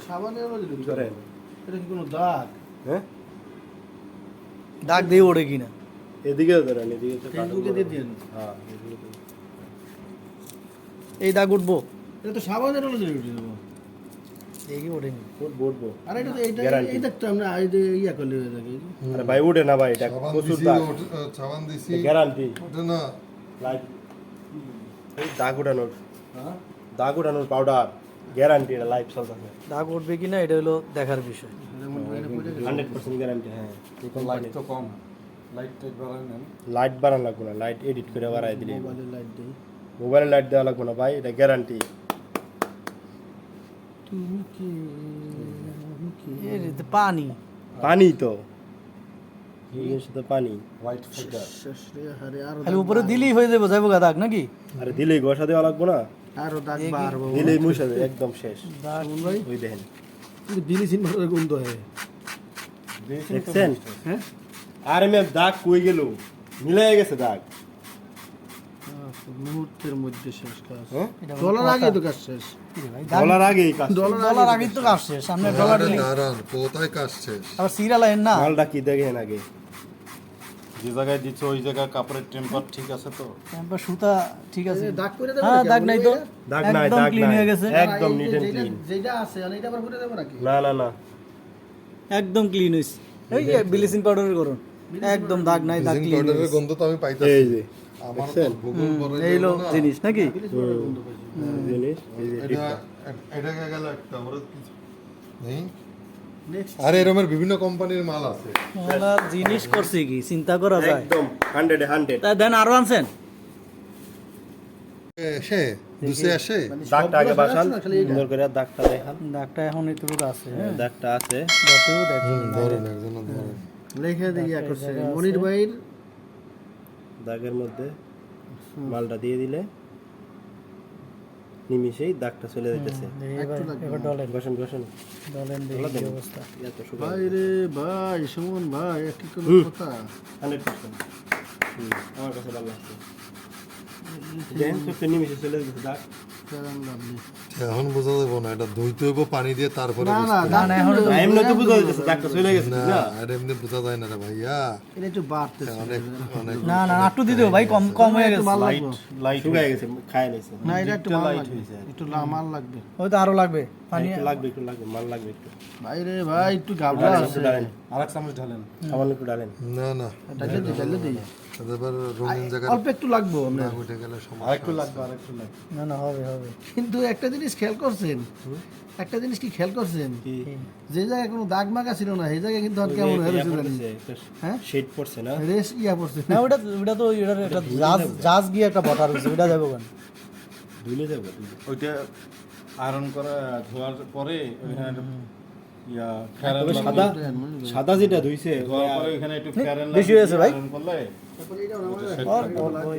সাবানের এটা কি কোনো দাগ? হ্যাঁ? দাগ দিয়ে ওড়ে কিনা? ধরেন এদিকে তো ফেসবুকে দিয়ে দিন হ্যাঁ এই দাগ উঠবো। এটা তো সাবানের মধ্যে ঢুকে দেবো দেখি ওঠেনি ফুট বটবো আর এটা তো এইটা এই দেখতে আমরা এই যে ইয়া করলে হয়ে থাকে আরে ভাই উঠে না ভাই এটা প্রচুর দাগ। ওঠ- আহ, সাবান দিছি। গ্যারান্টি ওটা না। লাইট এই দাগ উঠানোর। হ্যাঁ? দাগ উঠানোর পাউডার গ্যারান্টি এটা লাইফ চলতেছে দাগ উঠবে কিনা এটা হলো দেখার বিষয়। যেমন এটা পড়ে গেছে। হান্ড্রেড পার্সেন্ট গ্যারান্টি হ্যাঁ লাইট তো কম লাইট টাইট লাইট বাড়ানো লাগবে না লাইট এডিট করে বাড়াই দিলে মোবাইলের লাইট দেই। মোবাইলে লাইট দেওয়া লাগবে না ভাই এটা গ্যারান্টি তুমি কি? পানি। পানি তো। পানি। উপরে দিলেই হয়ে যাব দাগ নাকি? আরে দিলেই ঘষা দেওয়া লাগবে না। আরও দাগ বাড়বো। দিলেই মুছে একদম শেষ। দাগ ভাই ওই দেখেন। কিন্তু বিলি সিন ভালো গন্ধ হয়। দেখছেন? হ্যাঁ। আরে মেয়ে দাগ কই গেল? মিলাই গেছে দাগ। মুহূর্তের মধ্যে শেষ কাজ। হ্যাঁ? ডলার আগে তো কাজ শেষ। ডলার আগে কাজ ডলার আগেই তো কাটছে সামনে ডলার দাঁড়ান কোথায় কাজ শেষ? আবার সিরিয়াল না? মালটা কি দেখেন আগে? যে জায়গায় দিচ্ছ ওই জায়গায় কাপড়ের টেম্পার ঠিক আছে তো? তারপর সুতা ঠিক আছে। দাগ করে দেবো হ্যাঁ দাগ নাই তো। দাগ নাই একদম দাগ ক্লিন নাই। হয়ে গেছে। একদম নিট এন্ড ক্লিন যেটা আছে আর এটা আবার করে দেবো নাকি? না না না। একদম ক্লিন হইছে। এই যে ব্লিচিং পাউডারের করুন একদম দাগ নাই দাগ ক্লিন পাউডারের গন্ধ তো আমি পাইতাছি। এই যে আমার তো? ভূগোল পড়ে এই না। জিনিস নাকি? জিনিস এই যে এটা টিপটা। গেল একটা ওরা কিছু নেই? আরে এরকমের বিভিন্ন কোম্পানির মাল আছে। ওরা জিনিস করছে কি? চিন্তা করা যায়। একদম হান্ড্রেড হান্ড্রেড তা দেন আরও আনছেন। এসে দুসে আসে? দাগটা আগে বাসান সুন্দর করে দাগটা দেখান। দাগটা এখন এতটুকু আছে হ্যাঁ। দাগটা আছে। দশেও দেখুন ধরেন একজন ধরেন। লেখে দিয়ে করছে। মনির ভাইয়ের দাগের মধ্যে মালটা দিয়ে দিলে। নিমিশেই দাগটা চলে যাইতেছে। বসেন বসেন। ভাই রে ভাই সুমন ভাই কি কথা? Hundred percent. আমার কাছে ভালো লাগছে। দেন নিমিশে চলে যাচ্ছে দাগ? এখন বোঝা যাব না এটা ধুইতে হইব পানি দিয়ে তারপরে না না বুঝতে না, এখন তো- এমনি তো বুঝা যাচ্ছে দাগটা চলে গেছে না না এটা এমনি বোঝা যায় না রে ভাইয়া। এটা একটু বাড়তেছে। অনেক অনেক না না একটু দিতে হবে ভাই কম কম হয়ে গেছে। লাইট লাইট শুকায় গেছে খায় নিছে না এটা একটু লাইট হয়েছে একটু মাল লাগবে। হয়তো আরও লাগবে পানি। লাগবে একটু লাগবে মাল লাগবে একটু। ভাই রে ভাই একটু গাবলা ডালেন, আছে। আর এক চামচ ঢালেন। সামান্য একটু ডালেন না না দিই ডালে দিই অল্প একটু লাগবে আমরা দাগ উঠে গেলে সমস্যা আরেকটু লাগবে আরেকটু লাগবে। না না হবে হবে। কিন্তু একটা জিনিস খেয়াল করছেন একটা জিনিস কি খেয়াল করছেন? যে জায়গায় কোনো দাগ মাগা ছিল না সেই জায়গায় কিন্তু আর কেমন হয়ে গেছে হ্যাঁ? শেড পড়ছে না? রেস ইয়া পড়ছে। না ওটা ওটা তো এটার একটা জাজ জাজ গিয়ে একটা বটার হয়েছে ওটা যাব কেন? ধুলে যাবে ওইটা আয়রন করা ধোয়ার পরে ওইখানে ইয়া ফেরান তবে সাদা সাদা যেটা ধুইছে ধোয়ার পরে ওইখানে একটু ফেরান বেশি হয়েছে ভাই। করলে?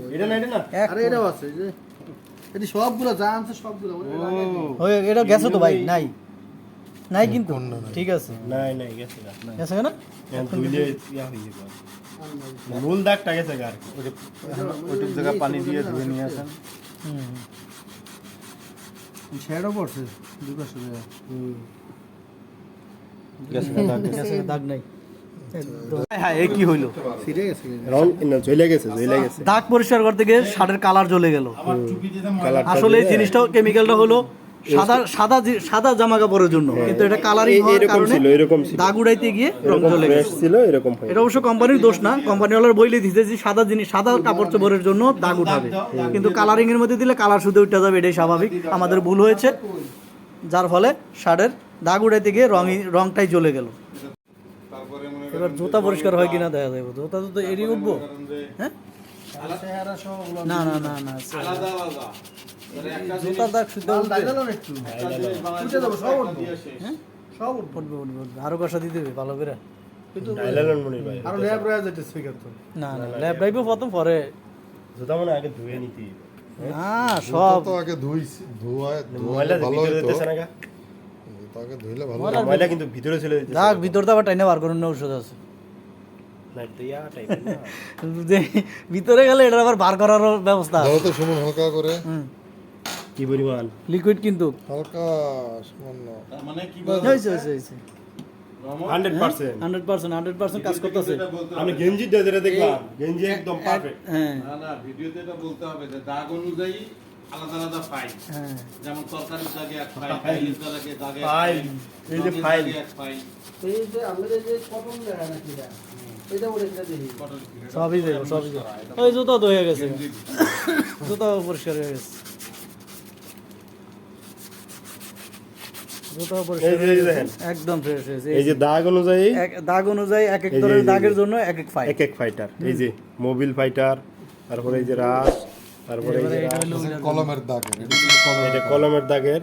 এটা। হয়ে গেছে। তো ভাই নাই নাই কিন্তু ঠিক আছে নাই নাই গেছে। গেছে। ধুইলে ইয়া হয়ে যাবে দাগটা গেছে। ওইটুক জায়গা পানি দিয়ে ধুয়ে নিয়ে আসেন হুম শ্যাডো পড়ছে দুটো শুনে গেছে দাগ গেছে। দাগ নাই। হ্যাঁ এ কি হইল? রং জ্বলে গেছে জ্বলে গেছে। দাগ পরিষ্কার করতে গিয়ে শার্টের কালার জ্বলে গেল। আসলে জিনিসটা কেমিক্যালটা হলো সাদা সাদা সাদা জামা কাপড়ের জন্য। কিন্তু এটা কালারিং হওয়ার কারণে ছিল এরকম ছিল। দাগ উড়াইতে গিয়ে রং এরকম চলে ছিল এরকম এটা অবশ্য কোম্পানির দোষ না। কোম্পানিওয়ালার বইলে দিতে যে সাদা জিনিস সাদা কাপড় চোপড়ের জন্য দাগ উঠাবে। কিন্তু কালারিং এর মধ্যে দিলে কালার শুধু উঠে যাবে এটাই স্বাভাবিক। আমাদের ভুল হয়েছে। যার ফলে শার্টের দাগ উঠাইতে গিয়ে রঙই রংটাই জ্বলে গেল। এবার জুতা পরিষ্কার হয় কিনা দেখা যাবে জুতা তো এড়িয়ে উঠবো। হ্যাঁ? না না না না দাগ শুদ্ধ সব উঠবে। হ্যাঁ? উঠবে। উঠবে আরও কষা দিতে হবে ভালো করে। ডাইলালন ভাই। আরও ল্যাব রয়ে যেতেছে কিন্তু না না ল্যাব ড্রাইভও প্রথম পরে। জুতা মনে আগে ধুয়ে নিতে না সব তো আগে ধুইছি ধোয়া ময়লা ভালো হইতো। তাকে ধুইলে ভালো ময়লা কিন্তু ভিতরে চলে যেতেছে। দাগ ভিতর তো আবার টাইনে বার করুন না ঔষধ আছে। ভিতরে গেলে এটা আবার বার করারও ব্যবস্থা আছে। ধরো তো সুমন হালকা করে। হুম। কি পরিমাণ? লিকুইড কিন্তু। হালকা সামান্য। মানে কি হয়েছে হয়েছে হয়েছে। Hundred percent. Hundred percent hundred percent কাজ করতেছে। আমি গেঞ্জিটা যেটা দেখলাম গেঞ্জি একদম পারফেক্ট হ্যাঁ। না না ভিডিওতে এটা বলতে হবে যে দাগ অনুযায়ী আলাদা আলাদা ফাইল হ্যাঁ। যেমন তরকারির দাগে এক ফাইল ডাইলের দাগে দাগে ফাইল, এই যে ফাইল। দাগে এক ফাইল এই যে আমাদের যে কটন দেখা নাকি এটা? এটা এটা দেখি সবই দেবো সবই দেবো। ওই জুতো তো হয়ে গেছে। জুতো পরিষ্কার হয়ে গেছে। জুতো পরিষ্কার এই যে- এই যে গেছে। দেখেন। একদম ফ্রেশ হয়েছে এই যে দাগ অনুযায়ী এক- দাগ অনুযায়ী এক এক ধরনের দাগের জন্য এক এক ফাইল এক এক ফাইটার এই যে মোবিল ফাইটার তারপরে এই যে রাস তারপরে। কলমের দাগের এটা কলমের দাগের